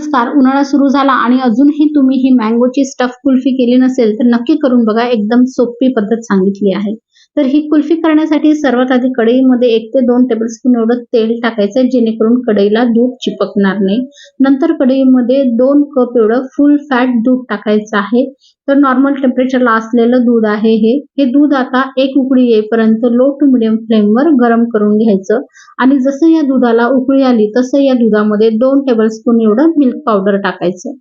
नमस्कार उन्हाळा सुरू झाला आणि अजूनही तुम्ही ही मँगोची स्टफ कुल्फी केली नसेल तर नक्की करून बघा एकदम सोपी पद्धत सांगितली आहे. तर ही कुल्फी करण्यासाठी सर्वात आधी कढईमध्ये एक ते दोन टेबलस्पून एवढं तेल टाकायचं जेणेकरून कढईला दूध चिपकणार नाही. नंतर कढईमध्ये दोन कप एवढं फुल फॅट दूध टाकायचं आहे. तर नॉर्मल टेम्परेचरला असलेलं दूध आहे हे. हे दूध आता एक उकळी येईपर्यंत लो टू मिडियम फ्लेमवर गरम करून घ्यायचं. आणि जसं या दुधाला उकळी आली तसं या दुधामध्ये दोन टेबलस्पून एवढं मिल्क पावडर टाकायचं.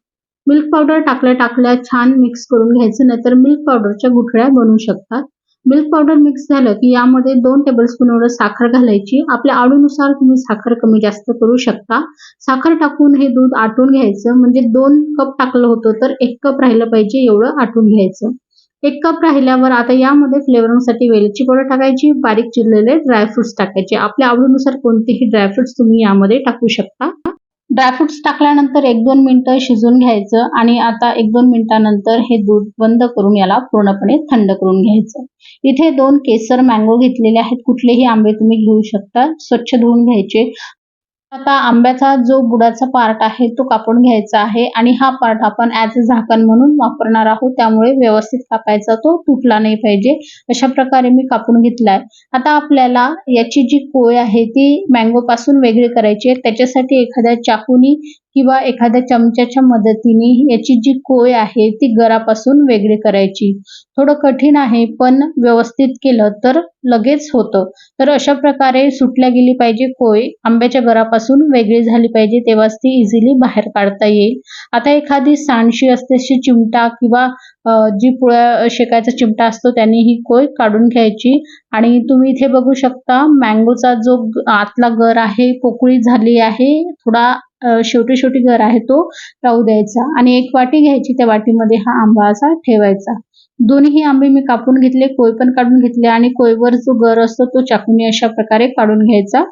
मिल्क पावडर टाकल्या टाकल्या छान मिक्स करून घ्यायचं नाहीतर मिल्क पावडरच्या गुठळ्या बनू शकतात. मिल्क पावडर मिक्स झालं की यामध्ये दोन टेबलस्पून एवढं साखर घालायची. आपल्या आवडीनुसार तुम्ही साखर कमी जास्त करू शकता. साखर टाकून हे दूध आटून घ्यायचं. म्हणजे दोन कप टाकलं होतं तर एक कप राहिलं पाहिजे एवढं आटून घ्यायचं. एक कप राहिल्यावर आता यामध्ये फ्लेवरिंगसाठी वेलची पावडर टाकायची बारीक चिरलेले ड्रायफ्रुट्स टाकायचे. आपल्या आवडीनुसार कोणतेही ड्रायफ्रुट्स तुम्ही यामध्ये टाकू शकता. ड्रायफ्रुट्स टाकल्यानंतर एक दोन मिनटं शिजून घ्यायचं आणि आता एक दोन मिनिटानंतर हे दूध बंद करून याला पूर्णपणे थंड करून घ्यायचं. इथे दोन केसर मँगो घेतलेले आहेत. कुठलेही आंबे तुम्ही घेऊ शकता. स्वच्छ धुवून घ्यायचे. आता आंब्याचा जो बुडाचा पार्ट आहे तो कापून घ्यायचा आहे आणि हा पार्ट आपण ॲज अ झाकण म्हणून वापरणार आहोत. त्यामुळे व्यवस्थित कापायचा तो तुटला नाही पाहिजे. अशा प्रकारे मी कापून घेतलाय. आता आपल्याला याची जी कोय आहे ती मँगो पासून वेगळी करायची आहे. त्याच्यासाठी एखाद्या चाकूनी किंवा एखाद्या चमच्याच्या मदतीने याची जी कोय आहे ती गरापासून वेगळी करायची. थोडं कठीण आहे पण व्यवस्थित केलं तर लगेच होतं. तर अशा प्रकारे सुटल्या गेली पाहिजे कोय आंब्याच्या गरापासून वेगळी झाली पाहिजे तेव्हाच ती इझिली बाहेर काढता येईल. आता एखादी सांडशी असते चिमटा किंवा जी पोळ्या शेकायचा चिमटा असतो त्याने ही कोय काढून घ्यायची. आणि तुम्ही इथे बघू शकता मँगोचा जो आतला गर आहे पोकळी झाली आहे थोडा शेवटी शेवटी गर आहे तो राहू द्यायचा. आणि एक वाटी घ्यायची त्या वाटीमध्ये हा आंबा असा ठेवायचा. दोन्ही आंबे मी कापून घेतले कोय पण काढून घेतले आणि कोयवर जो गर असतो तो चाकूने अशा प्रकारे काढून घ्यायचा.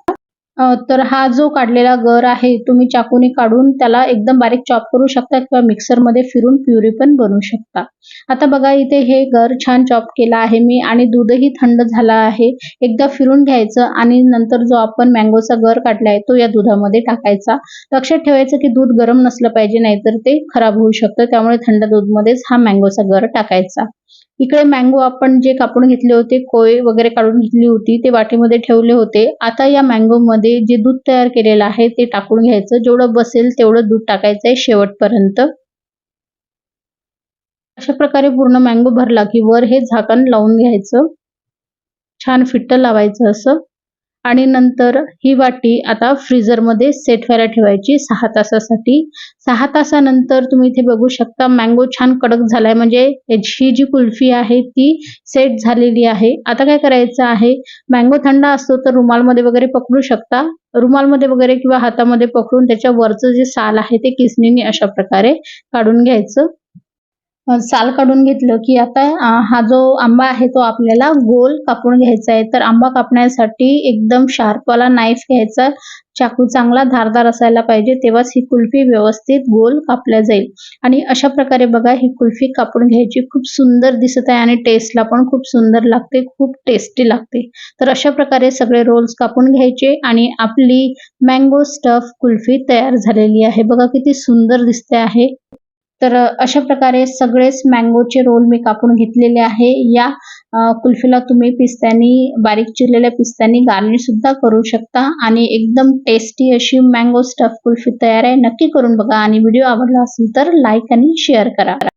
तर हा जो काढलेला गर आहे तुम्ही चाकूने काढून त्याला एकदम बारीक चॉप करू शकता किंवा मिक्सरमध्ये फिरून प्युरी पण बनवू शकता. आता बघा इथे हे गर छान चॉप केला आहे मी आणि दूधही थंड झाला आहे. एकदा फिरून घ्यायचं आणि नंतर जो आपण मँगोचा गर काढला आहे तो या दुधामध्ये टाकायचा. लक्षात ठेवायचं की दूध गरम नसलं पाहिजे नाहीतर ते खराब होऊ शकतं. त्यामुळे थंड दूधमध्येच हा मँगोचा गर टाकायचा. इकडे मँगो आपण जे कापून घेतले होते कोय वगैरे काढून घेतली होती ते वाटीमध्ये ठेवले होते. आता या मँगो मध्ये जे दूध तयार केलेलं आहे ते टाकून घ्यायचं. जेवढं बसेल तेवढं दूध टाकायचंय शेवटपर्यंत. अशा प्रकारे पूर्ण मँगो भरला की वर हे झाकण लावून घ्यायचं. छान फिट्ट लावायचं असं. आणि नंतर ही वाटी आता फ्रीजरमध्ये सेट व्हायला ठेवायची सहा तासासाठी. सहा तासानंतर तुम्ही इथे बघू शकता मँगो छान कडक झालाय. म्हणजे ही जी कुल्फी आहे ती सेट झालेली आहे. आता काय करायचं आहे? मँगो थंड असतो तर रुमालमध्ये वगैरे पकडू शकता. रुमालमध्ये वगैरे किंवा हातामध्ये पकडून त्याच्या वरचं जे साल आहे ते किसणीने अशा प्रकारे काढून घ्यायचं. साल काढून घेतलं की आता हा जो आंबा आहे तो आपल्याला गोल कापून घ्यायचा आहे. तर आंबा कापण्यासाठी एकदम शार्पवाला नाईफ घ्यायचा. चाकू चांगला धारदार असायला पाहिजे तेव्हाच ही कुल्फी व्यवस्थित गोल कापल्या जाईल. आणि अशा प्रकारे बघा ही कुल्फी कापून घ्यायची खूप सुंदर दिसत आहे आणि टेस्टला पण खूप सुंदर लागते खूप टेस्टी लागते. तर अशा प्रकारे सगळे रोल्स कापून घ्यायचे आणि आपली मँगो स्टफ कुल्फी तयार झालेली आहे. बघा किती सुंदर दिसते आहे. तर अशा प्रकारे सगळेच मँगोचे रोल मी कापून घेतलेले आहे. या कुल्फीला तुम्ही पिस्त्यानी बारीक चिरलेल्या पिस्त्यानी गार्निश सुद्धा करू शकता आणि एकदम टेस्टी अशी मँगो स्टफ कुल्फी तयार आहे. नक्की करून बघा आणि व्हिडिओ आवडला असेल तर लाईक आणि शेअर करा.